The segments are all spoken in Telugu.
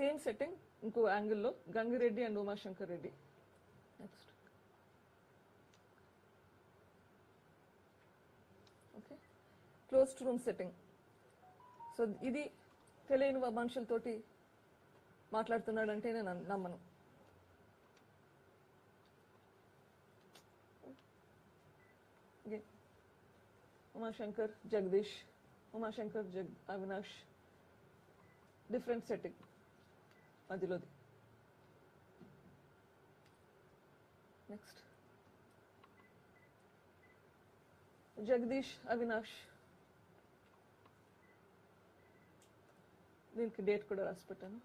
సేమ్ సెట్టింగ్ ఇంకో యాంగిల్లో Gangi Reddy and Umashankar Reddy next okay closed room setting so ఇది తెలియని మనుషులతోటి మాట్లాడుతున్నాడంటే నేను నమ్మను. ఉమాశంకర్ జగదీష్ ఉమాశంకర్ జగ్ అవినాష్. డిఫరెంట్ సెట్టింగ్ మధ్యలోది నెక్స్ట్ జగదీష్ అవినాష్ దీనికి డేట్ కూడా రాసి పెట్టాను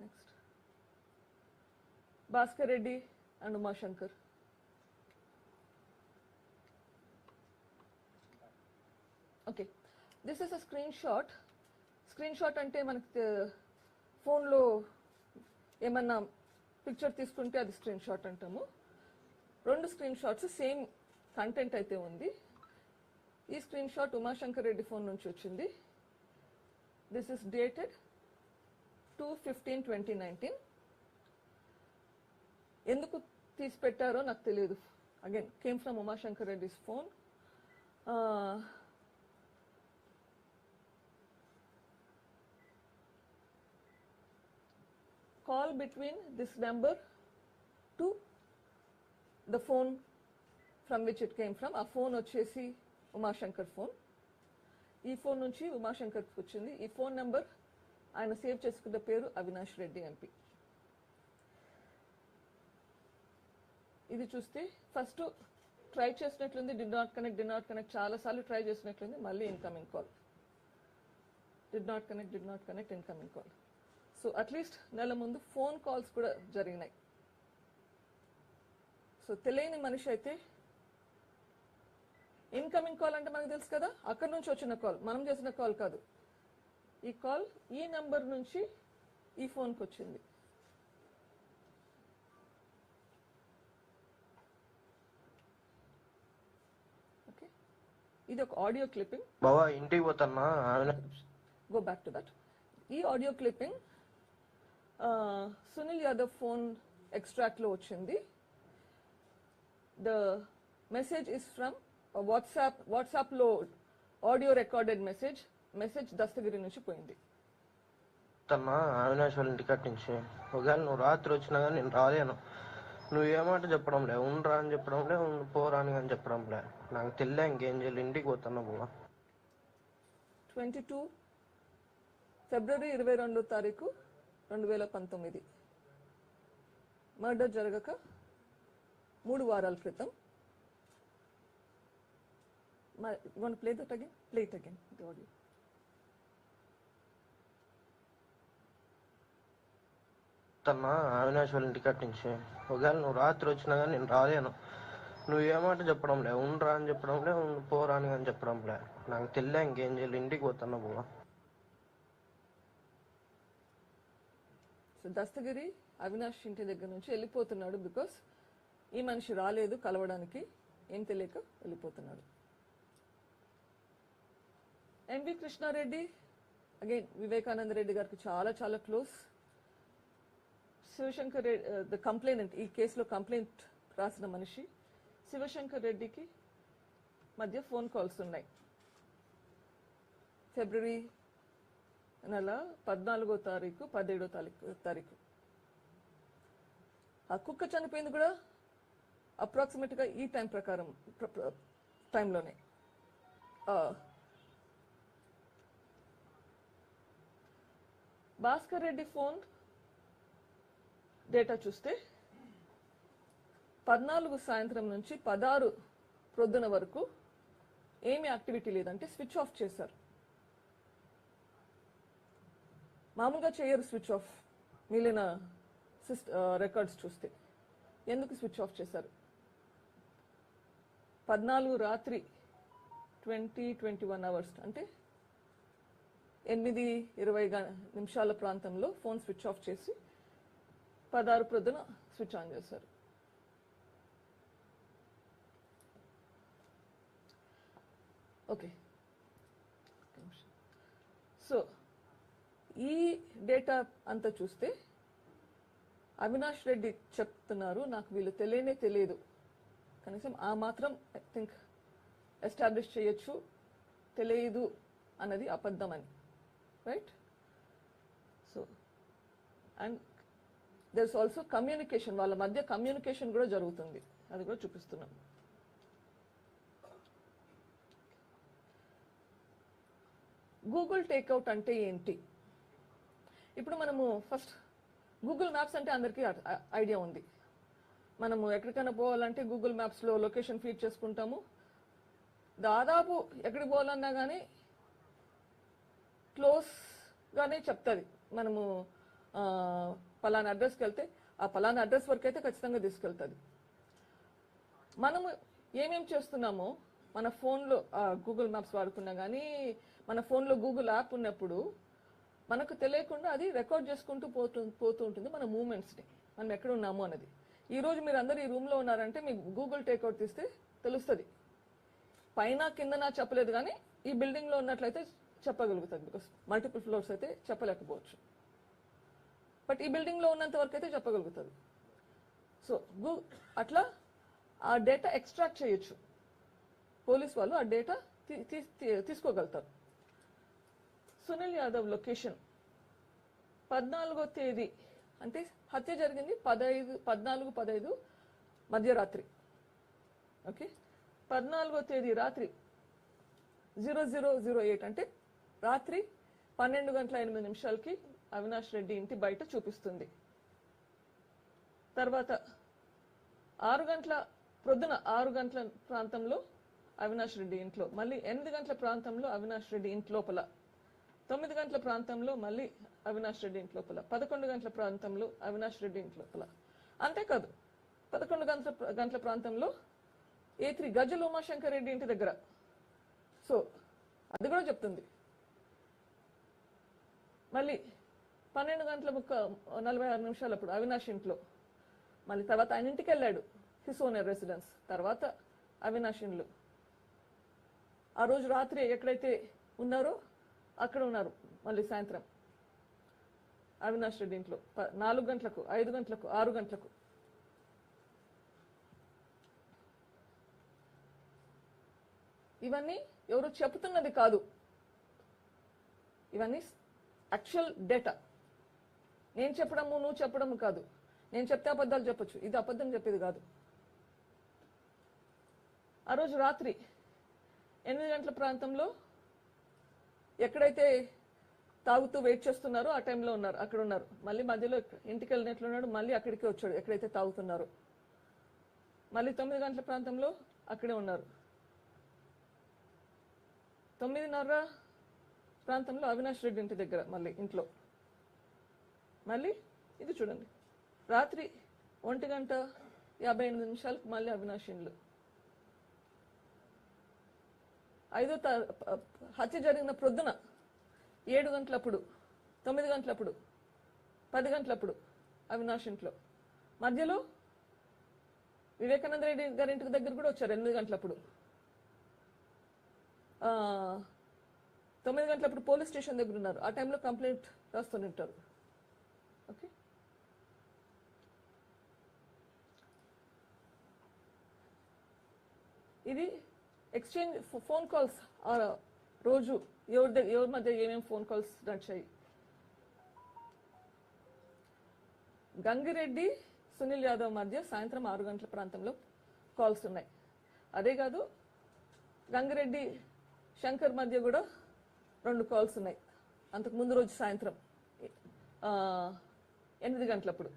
next Bhaskar Reddy and Umashankar okay this is a screenshot screenshot అంటే మనకి ఫోన్లో ఏమన్నా పిక్చర్ తీసుకుంటే అది స్క్రీన్ షాట్ అంటాము. రెండు స్క్రీన్ షాట్స్ సేమ్ కంటెంట్ అయితే ఉంది. ఈ screenshot Umashankar Reddy phone నుంచి వచ్చింది. This is dated two fifteen twenty nineteen ఎందుకు తీసి పెట్టారో నాకు తెలియదు. Again came from Umashankar Reddy's phone call between this number to the phone from which it came from. ఆ ఫోన్ వచ్చేసి ఉమాశంకర్ ఫోన్ ఈ ఫోన్ నుంచి ఉమాశంకర్ వచ్చింది. ఈ ఫోన్ నెంబర్ ఆయన సేవ్ చేసుకున్న పేరు అవినాష్ రెడ్డి ఎంపీ ఇది చూస్తే first try చేసినట్లుంది. Did not connect did not connect చాలా సార్లు ట్రై చేసినట్లుంది. మళ్ళీ incoming call did not connect did not connect incoming call so at least నెల ముందు ఫోన్ కాల్స్ కూడా జరిగినాయి. సో తెలియని మనిషి అయితే ఇన్కమింగ్ కాల్ అంటే మనకు తెలుసు కదా? అక్కడి నుంచి వచ్చిన కాల్ మనం చేసిన కాల్ కాదు. ఈ కాల్ ఈ నంబర్ నుంచి ఈ ఫోన్కి వచ్చింది. ఓకే ఇది ఒక ఆడియో క్లిప్పింగ్ బావా ఇంటికి పోతున్నా. Go back to that. ఈ audio clipping Sunil Yadav phone ఎక్స్ట్రాక్ట్లో వచ్చింది. The message is from WhatsApp వాట్సాప్లో audio recorded message message Dastagiri నుంచి పోయింది. పోతున్నా అవినాష్ వాళ్ళ ఇంటికి నుంచి. ఒకవేళ నువ్వు రాత్రి వచ్చినా కానీ నేను రాలేను. నువ్వు ఏమాట చెప్పడం లే ఉండరా అని చెప్పడం లే ఉండు పోరా అని కానీ చెప్పడం లే. నాకు తెలియ ఇంకేం చేయాలి ఇంటికి పోతున్నా బావా ట్వంటీ టూ ఫిబ్రవరి ఇరవై రెండో తారీఖు రెండు వేల పంతొమ్మిది. మర్డర్ జరగక మూడు వారాల క్రితం. One play that again play it again the audio పోతున్నా అవినాష్ వాళ్ళ ఇంటికి నుంచి. ఒకవేళ నువ్వు రాత్రి వచ్చినా కానీ నేను రాలేను. నువ్వు ఏమాట చెప్పడం లే ఉండరా అని చెప్పడం లే ఉండు పోరా అని కానీ చెప్పడం లే. నాకు తెలియ ఇంకేం చేయాలి ఇంటికి పోతున్నా బాబా సో దస్తగిరి అవినాష్ ఇంటి దగ్గర నుంచి వెళ్ళిపోతున్నాడు బికాస్ ఈ మనిషి రాలేదు కలవడానికి. ఏం తెలియక వెళ్ళిపోతున్నాడు. ఎంవి కృష్ణారెడ్డి అగైన్ వివేకానంద రెడ్డి గారికి చాలా చాలా close Shivashankar Reddy the complainant ఈ కేసులో కంప్లైంట్ రాసిన మనిషి. శివశంకర్ రెడ్డికి మధ్య ఫోన్ కాల్స్ ఉన్నాయి. ఫిబ్రవరి నెల పద్నాలుగో తారీఖు పదిహేడో తారీఖు తారీఖు. ఆ కుక్క చనిపోయింది కూడా అప్రాక్సిమేట్గా ఈ టైం ప్రకారం టైంలోనే భాస్కర్ రెడ్డి ఫోన్ డేటా చూస్తే పద్నాలుగు సాయంత్రం నుంచి పదహారు ప్రొద్దున వరకు ఏమి యాక్టివిటీ లేదంటే స్విచ్ ఆఫ్ చేశారు. మామూలుగా చేయరు స్విచ్ ఆఫ్ మిగిలిన సిస్ట్ రికార్డ్స్ చూస్తే. ఎందుకు స్విచ్ ఆఫ్ చేశారు? పద్నాలుగు రాత్రి ట్వంటీ ట్వంటీ వన్ అవర్స్ అంటే ఎనిమిది ఇరవై నిమిషాల ప్రాంతంలో ఫోన్ స్విచ్ ఆఫ్ చేసి పదహారు ప్రొద్దున స్విచ్ ఆన్ చేశారు. ఓకే. సో ఈ డేటా అంతా చూస్తే అవినాష్ రెడ్డి చెప్తున్నారు నాకు వీళ్ళు తెలియనే తెలియదు. కనీసం ఆ మాత్రం ఐ థింక్ ఎస్టాబ్లిష్ చేయొచ్చు తెలియదు అన్నది అబద్ధం అని right so and there's also communication వాళ్ళ మధ్య కమ్యూనికేషన్ కూడా జరుగుతుంది. అది కూడా చూపిస్తున్నాం. గూగుల్ టేక్అవుట్ అంటే ఏంటి? ఇప్పుడు మనము ఫస్ట్ గూగుల్ మ్యాప్స్ అంటే అందరికీ ఐడియా ఉంది. మనము ఎక్కడికైనా పోవాలంటే గూగుల్ మ్యాప్స్లో లొకేషన్ ఫీడ్ చేసుకుంటాము. దాదాపు ఎక్కడికి పోవాలన్నా కానీ క్లోజ్గానే చెప్తుంది. మనము పలానా అడ్రస్కి వెళ్తే ఆ పలానా అడ్రస్ వరకు అయితే ఖచ్చితంగా తీసుకెళ్తుంది. మనము ఏమేం చేస్తున్నామో మన ఫోన్లో గూగుల్ మ్యాప్స్ వాడుకున్నా కానీ మన ఫోన్లో గూగుల్ యాప్ ఉన్నప్పుడు మనకు తెలియకుండా అది రికార్డ్ చేసుకుంటూ పోతూ పోతూ ఉంటుంది మన మూమెంట్స్ని మనం ఎక్కడ ఉన్నాము అన్నది. ఈ రోజు మీరు అందరు ఈ రూమ్లో ఉన్నారంటే మీకు గూగుల్ టేక్అవుట్ తీస్తే తెలుస్తుంది. పైన కిందన చెప్పలేదు కానీ ఈ బిల్డింగ్లో ఉన్నట్లయితే చెప్పగలుగుతుంది బికాస్ మల్టిపుల్ ఫ్లోర్స్ అయితే చెప్పలేకపోవచ్చు. బట్ ఈ బిల్డింగ్లో ఉన్నంత వరకు అయితే చెప్పగలుగుతుంది సో గూ అట్లా ఆ డేటా ఎక్స్ట్రాక్ట్ చేయొచ్చు. పోలీస్ వాళ్ళు ఆ డేటా తీసుకోగలుగుతారు. సునీల్ యాదవ్ లొకేషన్. పద్నాలుగో తేదీ. అంటే హత్య జరిగింది పదహైదు పద్నాలుగు పదహైదు మధ్యరాత్రి ఓకే? పద్నాలుగో తేదీ రాత్రి జీరో జీరో జీరో ఎయిట్ అంటే రాత్రి పన్నెండు గంటల ఎనిమిది నిమిషాలకి అవినాష్ రెడ్డి ఇంటి బయట చూపిస్తుంది. తర్వాత ఆరు గంటల ప్రొద్దున ఆరు గంటల ప్రాంతంలో అవినాష్ రెడ్డి ఇంట్లో. మళ్ళీ ఎనిమిది గంటల ప్రాంతంలో అవినాష్ రెడ్డి ఇంటి లోపల. తొమ్మిది గంటల ప్రాంతంలో మళ్ళీ అవినాష్ రెడ్డి ఇంటి లోపల పదకొండు గంటల ప్రాంతంలో అవినాష్ రెడ్డి ఇంటి లోపల. అంతేకాదు పదకొండు గంటల గంటల ప్రాంతంలో ఏ త్రీ గజల్ ఉమాశంకర్ రెడ్డి ఇంటి దగ్గర. సో అది కూడా చెప్తుంది. మళ్ళీ పన్నెండు గంటల ముక్క నలభై ఆరు నిమిషాలు అప్పుడు అవినాష్ ఇంట్లో. మళ్ళీ తర్వాత ఆయన ఇంటికి వెళ్ళాడు హిస్ ఓనర్ రెసిడెన్స్. తర్వాత అవినాష్ ఇండ్లు ఆ రోజు రాత్రి ఎక్కడైతే ఉన్నారో అక్కడ ఉన్నారు మళ్ళీ సాయంత్రం. అవినాష్ రెడ్డి ఇంట్లో. ప- నాలుగు గంటలకు ఐదు గంటలకు ఆరు గంటలకు. ఇవన్నీ ఎవరు చెప్తున్నది కాదు. ఇవన్నీ యాక్చువల్ డేటా నేను చెప్పడము నువ్వు చెప్పడము కాదు. నేను చెప్తే అబద్ధాలు చెప్పొచ్చు. ఇది అబద్ధం చెప్పేది కాదు. ఆ రోజు రాత్రి ఎనిమిది గంటల ప్రాంతంలో ఎక్కడైతే తాగుతూ వెయిట్ చేస్తున్నారో ఆ టైంలో ఉన్నారు అక్కడ ఉన్నారు. మళ్ళీ మధ్యలో ఇంటికి వెళ్ళినట్లున్నాడు మళ్ళీ అక్కడికే వచ్చాడు ఎక్కడైతే తాగుతున్నారో. మళ్ళీ తొమ్మిది గంటల ప్రాంతంలో అక్కడే ఉన్నారు. తొమ్మిదిన్నర ప్రాంతంలో అవినాష్ రెడ్డి ఇంటి దగ్గర మళ్ళీ ఇంట్లో. మళ్ళీ ఇది చూడండి. రాత్రి ఒంటి గంట యాభై ఎనిమిది నిమిషాలకు మళ్ళీ అవినాష్ ఇండ్లు. ఐదో త హత్య జరిగిన ప్రొద్దున ఏడు గంటలప్పుడు తొమ్మిది గంటలప్పుడు పది గంటలప్పుడు అవినాష్ ఇంట్లో. మధ్యలో వివేకానంద రెడ్డి గారి ఇంటికి దగ్గర కూడా వచ్చారు ఎనిమిది గంటలప్పుడు. తొమ్మిది గంటలప్పుడు పోలీస్ స్టేషన్ దగ్గర ఉన్నారు. ఆ టైంలో కంప్లైంట్ రాస్తూనే ఉంటారు. ఓకే? ఇది ఎక్స్చేంజ్ ఫోన్ కాల్స్ రోజు ఎవరి దగ్గర ఎవరి మధ్య ఏమేమి ఫోన్ కాల్స్ నడిచాయి? గంగిరెడ్డి సునీల్ యాదవ్ మధ్య సాయంత్రం ఆరు గంటల ప్రాంతంలో కాల్స్ ఉన్నాయి. అదే కాదు గంగిరెడ్డి శంకర్ మధ్య కూడా రెండు కాల్స్ ఉన్నాయి. అంతకు ముందు రోజు సాయంత్రం ఎనిమిది గంటలప్పుడు.